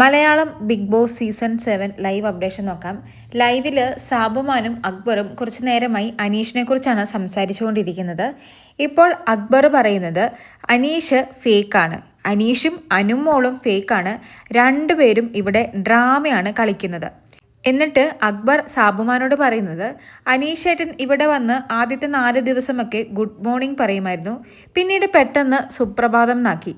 Malayalam Big Boss season seven live updation നോക്കാം. ലൈവിൽ സാബുമാനും അക്ബറും കുറച്ചു നേരമായി അനീഷിനെ കുറിച്ചാണ് സംസാരിച്ചുകൊണ്ടിരിക്കുന്നത്. ഇപ്പോൾ അക്ബർ പറയുന്നത് അനീഷ് ഫേക്കാണ്. അനീഷും അനുമോളും ഫേക്കാണ്. രണ്ടുപേരും ഇവിടെ ഡ്രാമയാണ് കളിക്കുന്നത്. എന്നിട്ട് അക്ബർ സാബുമാനോട് പറയുന്നത് അനീഷേട്ടൻ ഇവിടെ വന്ന് ആദ്യത്തെ നാല് ദിവസമൊക്കെ ഗുഡ് മോർണിംഗ് പറയുമായിരുന്നു. പിന്നീട് പെട്ടെന്ന് സുപ്രഭാതം നാക്കി.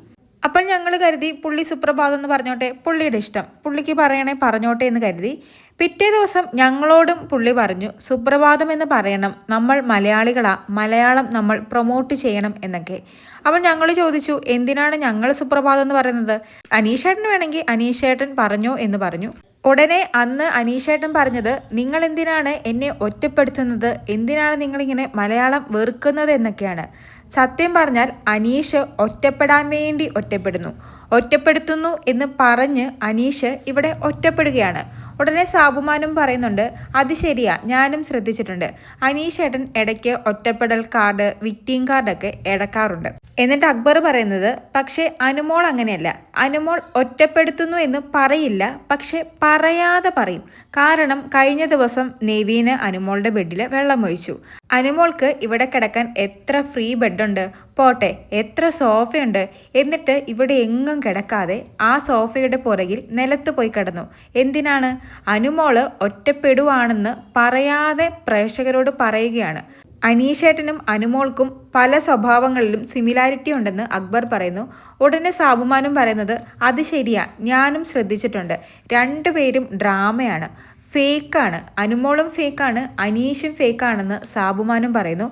അപ്പോൾ ഞങ്ങൾ കരുതി പുള്ളി സുപ്രഭാതം എന്ന് പറഞ്ഞോട്ടെ പുള്ളിയുടെ ഇഷ്ടം. പുള്ളിക്ക് പറയണേ പറഞ്ഞോട്ടെ എന്ന് കരുതി. പിറ്റേ ദിവസം ഞങ്ങളോടും പുള്ളി പറഞ്ഞു സുപ്രഭാതം എന്ന് പറയണം. നമ്മൾ മലയാളികളാ. മലയാളം നമ്മൾ പ്രൊമോട്ട് ചെയ്യണം എന്നൊക്കെ. അപ്പോൾ ഞങ്ങൾ ചോദിച്ചു എന്തിനാണ് ഞങ്ങൾ സുപ്രഭാതം എന്ന് പറയുന്നത്? അനീഷേട്ടൻ വേണമെങ്കിൽ അനീഷേട്ടൻ പറഞ്ഞോ എന്ന് പറഞ്ഞു. ഉടനെ അന്ന് അനീഷേട്ടൻ പറഞ്ഞത് നിങ്ങൾ എന്തിനാണ് എന്നെ ഒറ്റപ്പെടുത്തുന്നത്? എന്തിനാണ് നിങ്ങളിങ്ങനെ മലയാളം വെറുക്കുന്നത്? എന്നൊക്കെയാണ്. സത്യം പറഞ്ഞാൽ അനീഷ് ഒറ്റപ്പെടാൻ വേണ്ടി ഒറ്റപ്പെടുന്നു. ഒറ്റപ്പെടുത്തുന്നു എന്ന് പറഞ്ഞ് അനീഷ് ഇവിടെ ഒറ്റപ്പെടുകയാണ്. ഉടനെ സാബുമാനും പറയുന്നുണ്ട് അത് ശരിയാ ഞാനും ശ്രദ്ധിച്ചിട്ടുണ്ട്. അനീഷ് ഏട്ടൻ ഇടയ്ക്ക് ഒറ്റപ്പെടൽ കാർഡ് വിക്ടീം കാർഡൊക്കെ ഇടക്കാറുണ്ട്. എന്നിട്ട് അക്ബർ പറയുന്നത് പക്ഷേ അനുമോൾ അങ്ങനെയല്ല. അനുമോൾ ഒറ്റപ്പെടുത്തുന്നു എന്ന് പറയില്ല പക്ഷെ പറയാതെ പറയും. കാരണം കഴിഞ്ഞ ദിവസം നെവീന് അനുമോളുടെ ബെഡിൽ വെള്ളം ഒഴിച്ചു. അനുമോൾക്ക് ഇവിടെ കിടക്കാൻ എത്ര ഫ്രീ ബെഡുണ്ട് പോട്ടെ എത്ര സോഫയുണ്ട് എന്നിട്ട് ഇവിടെ എങ്ങും കിടക്കാതെ ആ സോഫയുടെ പുറകിൽ നിലത്ത് പോയി കിടന്നു. എന്തിനാണ്? അനുമോൾ ഒറ്റപ്പെടുവാണെന്ന് പറയാതെ പ്രേക്ഷകരോട് പറയുകയാണ്. അനീഷേട്ടനും അനുമോൾക്കും പല സ്വഭാവങ്ങളിലും സിമിലാരിറ്റി ഉണ്ടെന്ന് അക്ബർ പറയുന്നു. ഉടനെ സാബുമാനും പറയുന്നത് അത് ശരിയാ ഞാനും ശ്രദ്ധിച്ചിട്ടുണ്ട്. രണ്ടുപേരും ഡ്രാമയാണ് ഫേക്കാണ്. അനുമോളും ഫേക്കാണ്. അനീഷും ഫേക്കാണെന്ന് സാബുമാനും പറയുന്നു.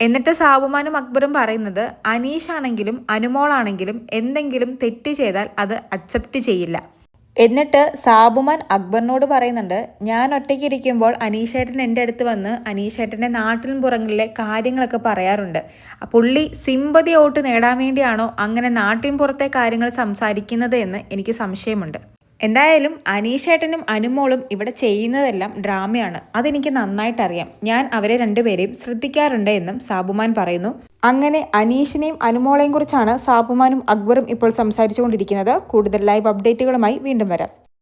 എന്നിട്ട് സാബുമാനും അക്ബറും പറയുന്നത് അനീഷ് ആണെങ്കിലും അനുമോളാണെങ്കിലും എന്തെങ്കിലും തെറ്റ് ചെയ്താൽ അത് അക്സെപ്റ്റ് ചെയ്യില്ല. എന്നിട്ട് സാബുമാൻ അക്ബറിനോട് പറയുന്നുണ്ട് ഞാൻ ഒറ്റയ്ക്ക് ഇരിക്കുമ്പോൾ അനീഷേട്ടൻ എന്റെ അടുത്ത് വന്ന് അനീഷേട്ടന്റെ നാട്ടിലും പുറങ്ങളിലെ കാര്യങ്ങളൊക്കെ പറയാറുണ്ട്. പുള്ളി സിമ്പതി വോട്ട് നേടാൻ വേണ്ടിയാണോ അങ്ങനെ നാട്ടിൻ പുറത്തെ കാര്യങ്ങൾ സംസാരിക്കുന്നത് എന്ന് എനിക്ക് സംശയമുണ്ട്. എന്തായാലും അനീഷേട്ടനും അനുമോളും ഇവിടെ ചെയ്യുന്നതെല്ലാം ഡ്രാമയാണ്. അതെനിക്ക് നന്നായിട്ടറിയാം. ഞാൻ അവരെ രണ്ടുപേരെയും ശ്രദ്ധിക്കാറുണ്ട് എന്നും സാബുമാൻ പറയുന്നു. അങ്ങനെ അനീഷിനെയും അനുമോളെയും കുറിച്ചാണ് സാബുമാനും അക്ബറും ഇപ്പോൾ സംസാരിച്ചുകൊണ്ടിരിക്കുന്നത്. കൂടുതൽ ലൈവ് അപ്ഡേറ്റുകളുമായി വീണ്ടും വരാം.